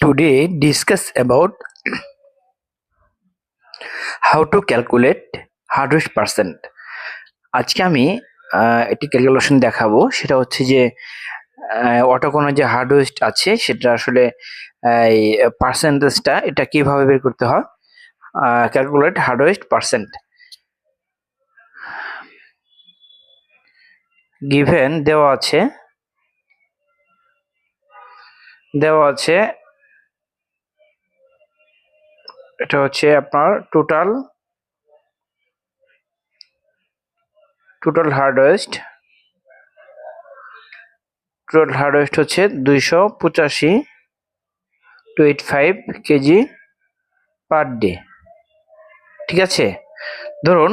Today discuss about how to calculate hard waste percent আজকে আমি একটি ক্যালকুলেশন দেখাবো। সেটা হচ্ছে যে অটোকোনের যে হার্ডওয়েস্ট আছে, সেটা আসলে, এই পার্সেন্টেজটা এটা কীভাবে বের করতে হয়? ক্যালকুলেট হার্ডওয়েস্ট পার্সেন্ট গিভেন দেওয়া আছে দেওয়া আছে এটা হচ্ছে আপনার total total hard waste total hard waste হচ্ছে দুইশো পঁচাশি two eight five KG per day ঠিক আছে? ধরুন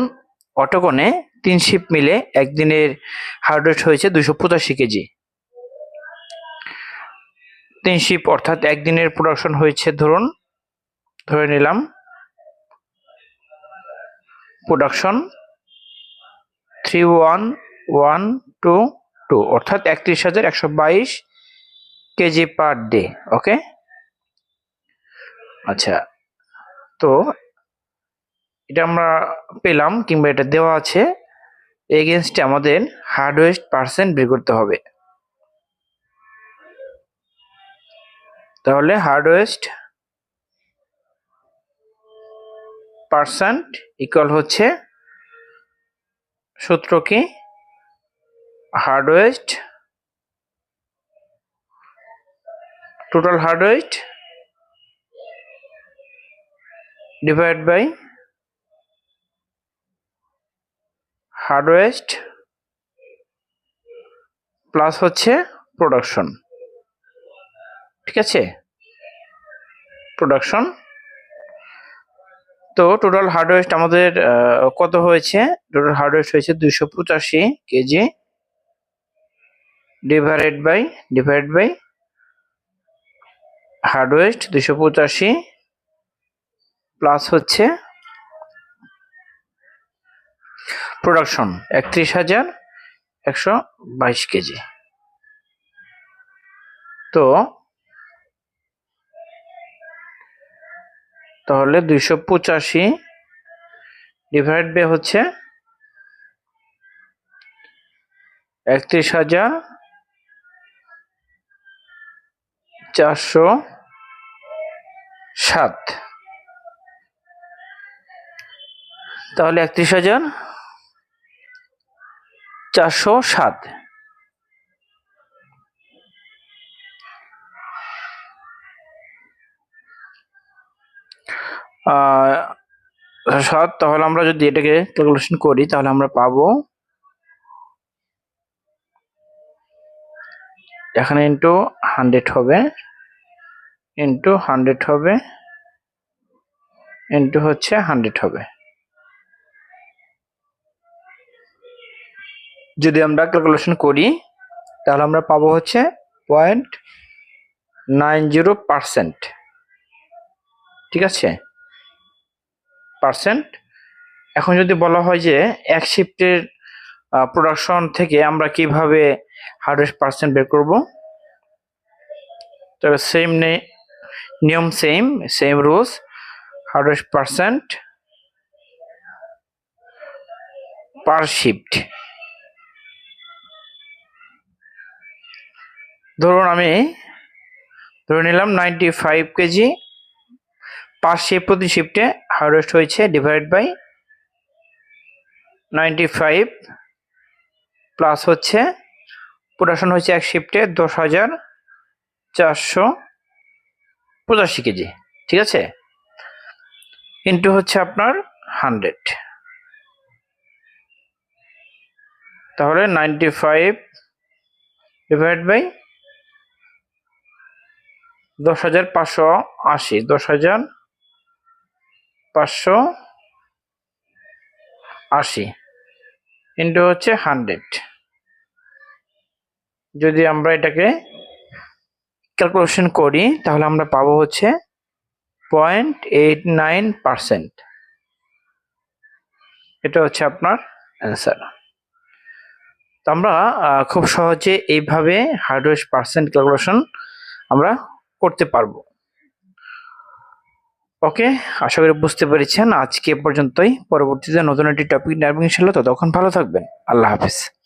অটোকনে তিন শিপ মিলে একদিনের হার্ডওয়েস্ট হয়েছে দুইশো পঁচাশি কেজি তিন শিপ অর্থাৎ একদিনের প্রোডাকশন হয়েছে ধরুন ধরে নিলাম। Production three one one two two অর্থাৎ একত্রিশ হাজার একশো বাইশ কেজি পার ডে ওকে আচ্ছা তো এটা আমরা পেলাম কিংবা এটা দেওয়া আছে এগেনস্টে আমাদের হার্ডওয়েস্ট পার্সেন্ট বের করতে হবে। তাহলে হার্ডওয়েস্ট পার্সেন্ট ইকুয়াল হচ্ছে সূত্র কি? Hard waste total hard waste divide by hard waste plus হচ্ছে প্রোডাকশন ঠিক আছে? প্রোডাকশন তো টোটাল হার্ডওয়েস্ট আমাদের কত হয়েছে? টোটাল হার্ডওয়েস্ট হয়েছে দুইশো পঁচাশি KG divided by divide by hard waste দুইশো পঁচাশি প্লাস হচ্ছে প্রোডাকশন একত্রিশ হাজার একশো বাইশ কেজি। তো তাহলে দুইশো পঁচাশি ডিভাইড বাই হচ্ছে একত্রিশ হাজার চারশো সাত। তাহলে একত্রিশ হাজার চারশো সাত। সাত, তাহলে আমরা যদি এটাকে ক্যালকুলেশন করি, তাহলে আমরা পাবো এখানে ইন্টু হান্ড্রেড হবে ইন্টু হান্ড্রেড হবে ইন্টু হচ্ছে হান্ড্রেড হবে। যদি আমরা ক্যালকুলেশন করি, তাহলে আমরা পাবো হচ্ছে পয়েন্ট নাইন জিরো পার্সেন্ট ঠিক আছে? পার্সেন্ট। এখন যদি বলা হয় যে এক শিফটের প্রোডাকশন থেকে আমরা কীভাবে হান্ড্রেড পার্সেন্ট বের করব তবে সেম নিয়ম same same rules hundred percent per shift ধরুন আমি, ধরে নিলাম ninety five KG per shift প্রতি শিফটে হার্ভেস্ট হয়েছে divide by ninety five plus হচ্ছে প্রোডাকশন হয়েছে এক শিফটে দশ হাজার চারশো পঁচাশি কেজি, ঠিক আছে? ইন্টু হচ্ছে আপনার হান্ড্রেড তাহলে নাইনটি ফাইভ ডিভাইড বাই দশ হাজার পাঁচশো আশি, দশ হাজার পাঁচশো আশি। ইন্টু হচ্ছে হান্ড্রেড। যদি আমরা এটাকে ক্যালকুলেশন করি, তাহলে আমরা পাবো হচ্ছে পয়েন্ট এইট নাইন পার্সেন্ট। এটা হচ্ছে আপনার অ্যান্সার। তো আমরা খুব সহজে এইভাবে হার্ডওয়ের পার্সেন্ট ক্যালকুলেশন আমরা করতে পারব। ওকে, আশা করি বুঝতে পেরেছেন। আজকে পর্যন্তই। পরবর্তীতে নতুন একটি টপিক নেবেন ইনশাল্লাহ ততক্ষণ ভালো থাকবেন। আল্লাহ হাফিজ।